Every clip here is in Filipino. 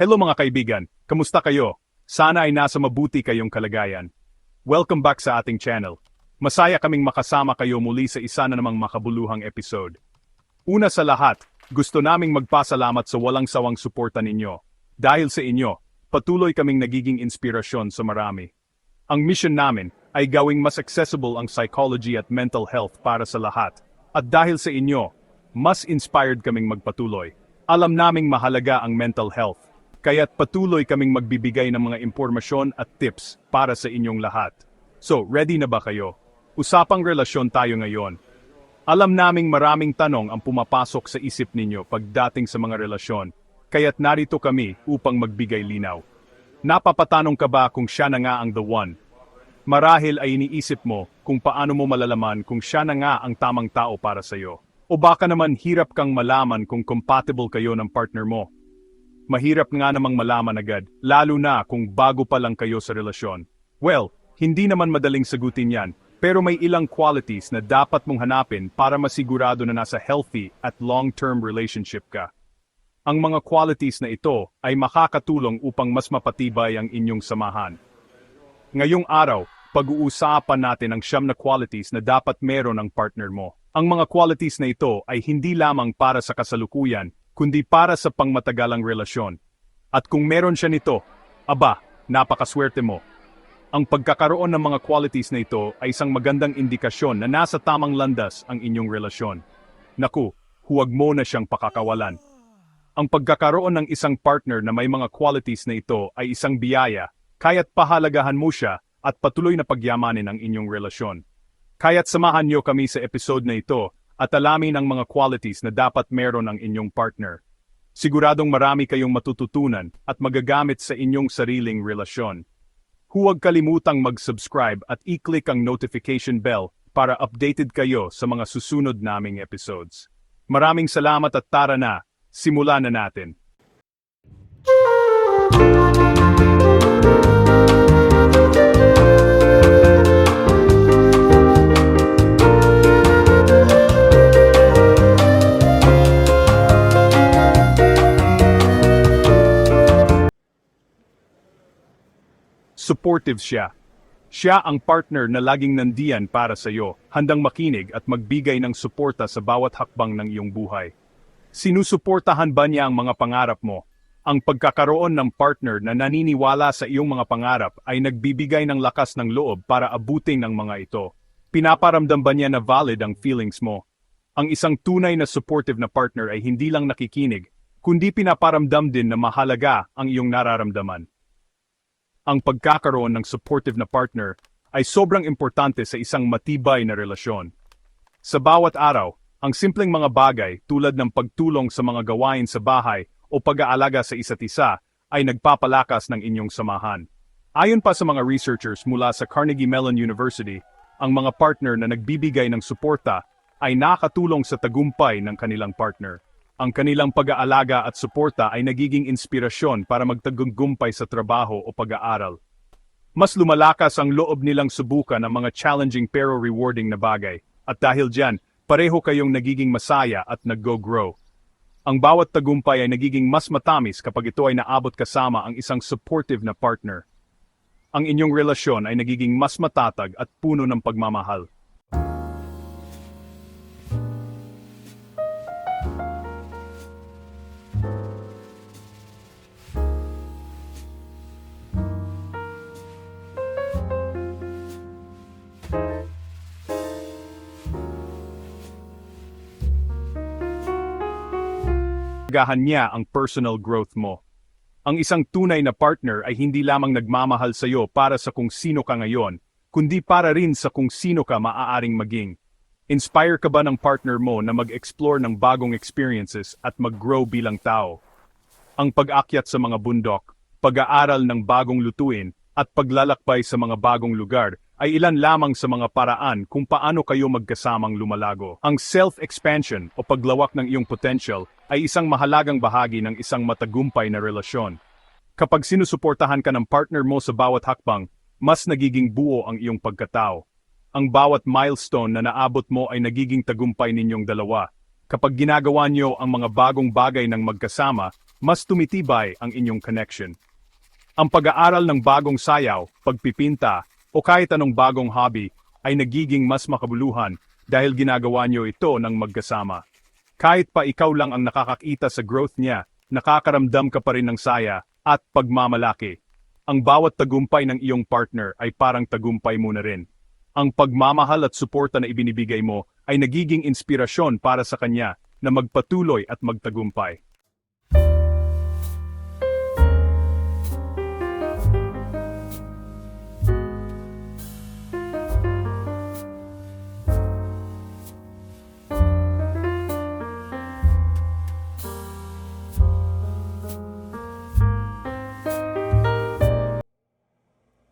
Hello mga kaibigan, kamusta kayo? Sana ay nasa mabuti kayong kalagayan. Welcome back sa ating channel. Masaya kaming makasama kayo muli sa isa na namang makabuluhang episode. Una sa lahat, gusto naming magpasalamat sa walang sawang suporta ninyo. Dahil sa inyo, patuloy kaming nagiging inspirasyon sa marami. Ang mission namin ay gawing mas accessible ang psychology at mental health para sa lahat. At dahil sa inyo, mas inspired kaming magpatuloy. Alam naming mahalaga ang mental health, kaya't patuloy kaming magbibigay ng mga impormasyon at tips para sa inyong lahat. So, ready na ba kayo? Usapang relasyon tayo ngayon. Alam naming maraming tanong ang pumapasok sa isip ninyo pagdating sa mga relasyon, kaya't narito kami upang magbigay linaw. Napapatanong ka ba kung siya na nga ang the one? Marahil ay iniisip mo kung paano mo malalaman kung siya na nga ang tamang tao para sa'yo. O baka naman hirap kang malaman kung compatible kayo ng partner mo. Mahirap nga namang malaman agad, lalo na kung bago pa lang kayo sa relasyon. Well, hindi naman madaling sagutin yan, pero may ilang qualities na dapat mong hanapin para masigurado na nasa healthy at long-term relationship ka. Ang mga qualities na ito ay makakatulong upang mas mapatibay ang inyong samahan. Ngayong araw, pag-uusapan natin ang siyam na qualities na dapat meron ang partner mo. Ang mga qualities na ito ay hindi lamang para sa kasalukuyan, kundi para sa pangmatagalang relasyon. At kung meron siya nito, aba, napakaswerte mo. Ang pagkakaroon ng mga qualities na ito ay isang magandang indikasyon na nasa tamang landas ang inyong relasyon. Naku, huwag mo na siyang pakakawalan. Ang pagkakaroon ng isang partner na may mga qualities na ito ay isang biyaya, kaya't pahalagahan mo siya at patuloy na pagyamanin ang inyong relasyon. Kaya't samahan niyo kami sa episode na ito at alamin ang mga qualities na dapat meron ang inyong partner. Siguradong marami kayong matututunan at magagamit sa inyong sariling relasyon. Huwag kalimutang mag-subscribe at i-click ang notification bell para updated kayo sa mga susunod naming episodes. Maraming salamat at tara na, simulan na natin. Supportive siya. Siya ang partner na laging nandiyan para sa iyo, handang makinig at magbigay ng suporta sa bawat hakbang ng iyong buhay. Sinusuportahan ba niya ang mga pangarap mo? Ang pagkakaroon ng partner na naniniwala sa iyong mga pangarap ay nagbibigay ng lakas ng loob para abutin ang mga ito. Pinaparamdam ba niya na valid ang feelings mo? Ang isang tunay na supportive na partner ay hindi lang nakikinig, kundi pinaparamdam din na mahalaga ang iyong nararamdaman ang pagkakaroon ng supportive na partner ay sobrang importante sa isang matibay na relasyon. Sa bawat araw, ang simpleng mga bagay tulad ng pagtulong sa mga gawain sa bahay o pag-aalaga sa isa't isa ay nagpapalakas ng inyong samahan. Ayon pa sa mga researchers mula sa Carnegie Mellon University, ang mga partner na nagbibigay ng suporta ay nakatulong sa tagumpay ng kanilang partner. Ang kanilang pag-aalaga at suporta ay nagiging inspirasyon para magtagumpay sa trabaho o pag-aaral. Mas lumalakas ang loob nilang subukan ang mga challenging pero rewarding na bagay. At dahil dyan, pareho kayong nagiging masaya at nag-go-grow. Ang bawat tagumpay ay nagiging mas matamis kapag ito ay naabot kasama ang isang supportive na partner. Ang inyong relasyon ay nagiging mas matatag at puno ng pagmamahal. Gahan niya ang personal growth mo. Ang isang tunay na partner ay hindi lamang nagmamahal sa iyo para sa kung sino ka ngayon, kundi para rin sa kung sino ka maaaring maging. Inspire ka ba ng partner mo na mag-explore ng bagong experiences at mag-grow bilang tao? Ang pag-akyat sa mga bundok, pag-aaral ng bagong lutuin, at paglalakbay sa mga bagong lugar ay ilan lamang sa mga paraan kung paano kayo magkasamang lumalago. Ang self-expansion o paglawak ng iyong potential ay isang mahalagang bahagi ng isang matagumpay na relasyon. Kapag sinusuportahan ka ng partner mo sa bawat hakbang, mas nagiging buo ang iyong pagkatao. Ang bawat milestone na naabot mo ay nagiging tagumpay ninyong dalawa. Kapag ginagawa niyo ang mga bagong bagay ng magkasama, mas tumitibay ang inyong connection. Ang pag-aaral ng bagong sayaw, pagpipinta, o kahit anong bagong hobby ay nagiging mas makabuluhan dahil ginagawa nyo ito ng magkasama. Kahit pa ikaw lang ang nakakakita sa growth niya, nakakaramdam ka pa rin ng saya at pagmamalaki. Ang bawat tagumpay ng iyong partner ay parang tagumpay mo na rin. Ang pagmamahal at suporta na ibinibigay mo ay nagiging inspirasyon para sa kanya na magpatuloy at magtagumpay.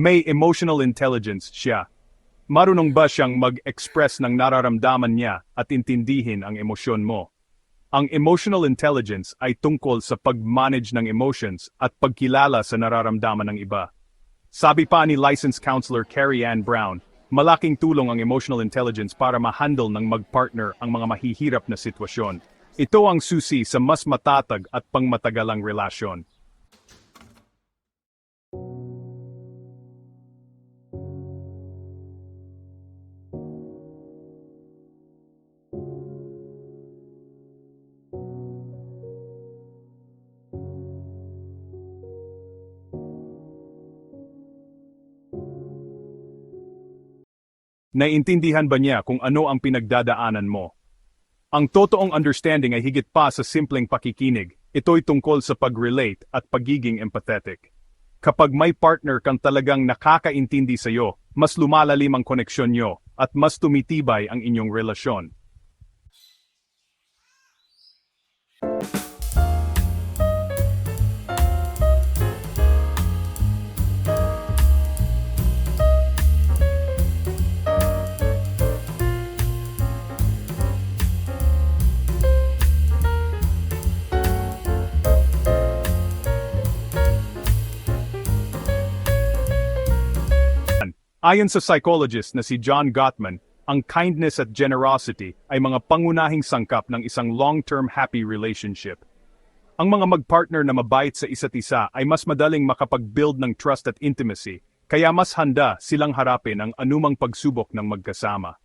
May emotional intelligence siya. Marunong ba siyang mag-express ng nararamdaman niya at intindihin ang emosyon mo? Ang emotional intelligence ay tungkol sa pag-manage ng emotions at pagkilala sa nararamdaman ng iba. Sabi pa ni licensed counselor Carrie Ann Brown, malaking tulong ang emotional intelligence para ma-handle ng mag-partner ang mga mahihirap na sitwasyon. Ito ang susi sa mas matatag at pangmatagalang relasyon. Naiintindihan ba niya kung ano ang pinagdadaanan mo? Ang totoong understanding ay higit pa sa simpleng pakikinig. Ito'y tungkol sa pag-relate at pagiging empathetic. Kapag may partner kang talagang nakakaintindi sa iyo, mas lumalalim ang koneksyon nyo at mas tumitibay ang inyong relasyon. Ayon sa psychologist na si John Gottman, ang kindness at generosity ay mga pangunahing sangkap ng isang long-term happy relationship. Ang mga mag-partner na mabait sa isa't isa ay mas madaling makapag-build ng trust at intimacy, kaya mas handa silang harapin ang anumang pagsubok ng magkasama.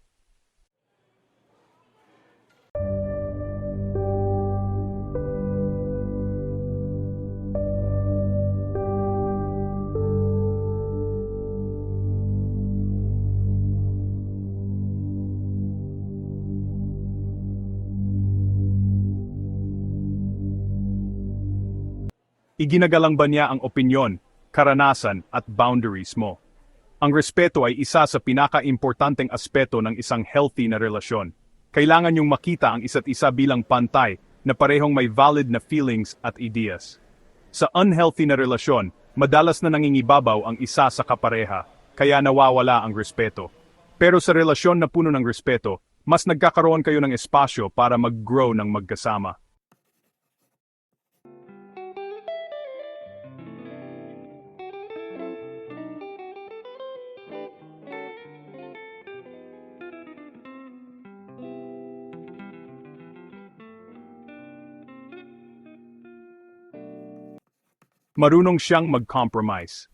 Iginagalang ba niya ang opinyon, karanasan at boundaries mo? Ang respeto ay isa sa pinaka-importanteng aspeto ng isang healthy na relasyon. Kailangan niyong makita ang isa't isa bilang pantay na parehong may valid na feelings at ideas. Sa unhealthy na relasyon, madalas na nangingibabaw ang isa sa kapareha, kaya nawawala ang respeto. Pero sa relasyon na puno ng respeto, mas nagkakaroon kayo ng espasyo para mag-grow ng magkasama. Marunong siyang mag-compromise.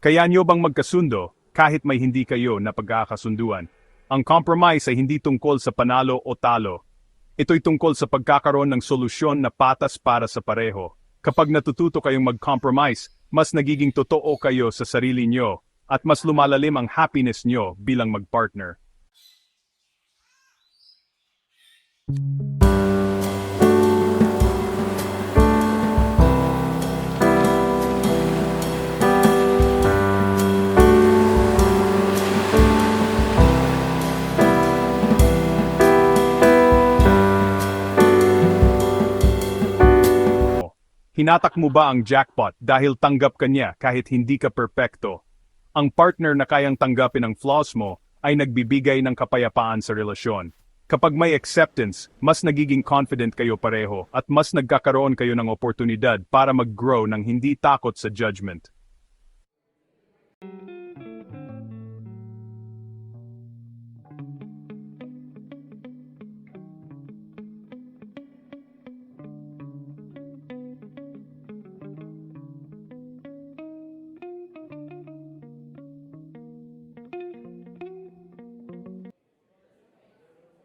Kaya niyo bang magkasundo kahit may hindi kayo na pagkakasunduan? Ang compromise ay hindi tungkol sa panalo o talo. Ito'y tungkol sa pagkakaroon ng solusyon na patas para sa pareho. Kapag natututo kayong mag-compromise, mas nagiging totoo kayo sa sarili niyo at mas lumalalim ang happiness niyo bilang mag-partner. Hinatak mo ba ang jackpot dahil tanggap ka niya kahit hindi ka perpekto? Ang partner na kayang tanggapin ang flaws mo ay nagbibigay ng kapayapaan sa relasyon. Kapag may acceptance, mas nagiging confident kayo pareho at mas nagkakaroon kayo ng oportunidad para mag-grow ng hindi takot sa judgment.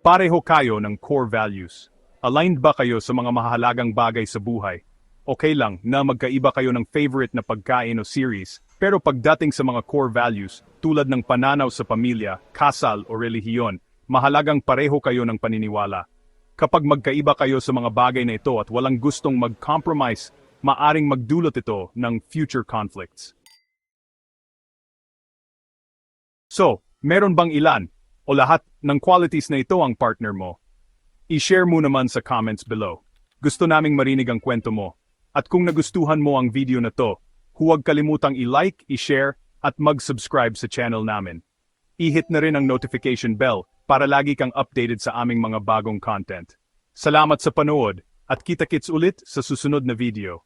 Pareho kayo ng core values. Aligned ba kayo sa mga mahalagang bagay sa buhay? Okay lang na magkaiba kayo ng favorite na pagkain o series, pero pagdating sa mga core values, tulad ng pananaw sa pamilya, kasal o relihiyon, mahalagang pareho kayo ng paniniwala. Kapag magkaiba kayo sa mga bagay na ito at walang gustong mag-compromise, maaring magdulot ito ng future conflicts. So, meron bang ilan o lahat ng qualities na ito ang partner mo? I-share mo naman sa comments below. Gusto naming marinig ang kwento mo. At kung nagustuhan mo ang video na to, huwag kalimutang i-like, i-share, at mag-subscribe sa channel namin. I-hit na rin ang notification bell para lagi kang updated sa aming mga bagong content. Salamat sa panood, at kita-kits ulit sa susunod na video.